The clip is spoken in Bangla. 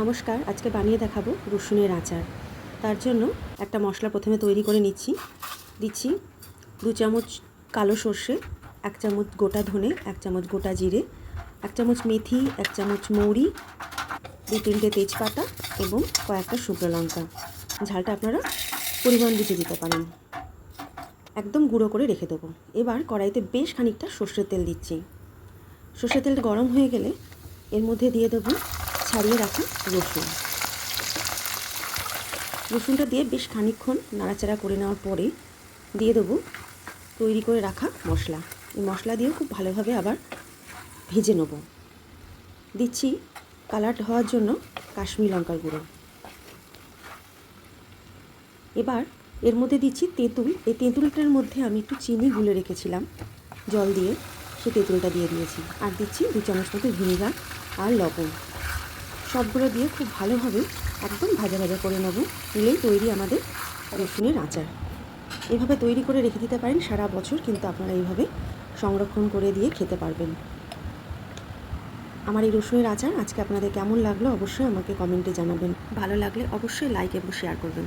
নমস্কার, আজকে বানিয়ে দেখাবো রসুনের আচার। তার জন্য একটা মশলা প্রথমে তৈরি করে নিচ্ছি। দিচ্ছি দু চামচ কালো সর্ষে, এক চামচ গোটা ধনে, এক চামচ গোটা জিরে, এক চামচ মেথি, এক চামচ মৌরি, দু তিনটে তেজপাতা এবং কয়েকটা শুকনো লঙ্কা। ঝালটা আপনারা পরিমাণ বুঝে দিতে পারেন। একদম গুঁড়ো করে রেখে দেবো। এবার কড়াইতে বেশ খানিকটা সর্ষের তেল দিচ্ছি। সর্ষের তেলটা গরম হয়ে গেলে এর মধ্যে দিয়ে দেবো ছাড়িয়ে রাখা রসুন। রসুনটা দিয়ে বেশ খানিকক্ষণ নাড়াচাড়া করে নেওয়ার পরে দিয়ে দেবো তৈরি করে রাখা মশলা। এই মশলা দিয়েও খুব ভালোভাবে আবার ভেজে নেব। দিচ্ছি কালার হওয়ার জন্য কাশ্মীর লঙ্কার গুঁড়ো। এবার এর মধ্যে দিচ্ছি তেঁতুল। এই তেঁতুলটার মধ্যে আমি একটু চিনি গুলে রেখেছিলাম, জল দিয়ে সে তেঁতুলটা দিয়ে দিয়েছি। আর দিচ্ছি দু চামচ মতো ভিনিগার আর লবণ। সবগুলো দিয়ে খুব ভালোভাবে একদম ভাজা ভাজা করে নেব। নিলেই তৈরি আমাদের রসুনের আচার। এভাবে তৈরি করে রেখে দিতে পারেন সারা বছর, কিন্তু আপনারা এইভাবে সংরক্ষণ করে দিয়ে খেতে পারবেন। আমার এই রসুনের আচার আজকে আপনাদের কেমন লাগল অবশ্যই আমাকে কমেন্টে জানাবেন। ভালো লাগলে অবশ্যই লাইক এবং শেয়ার করবেন।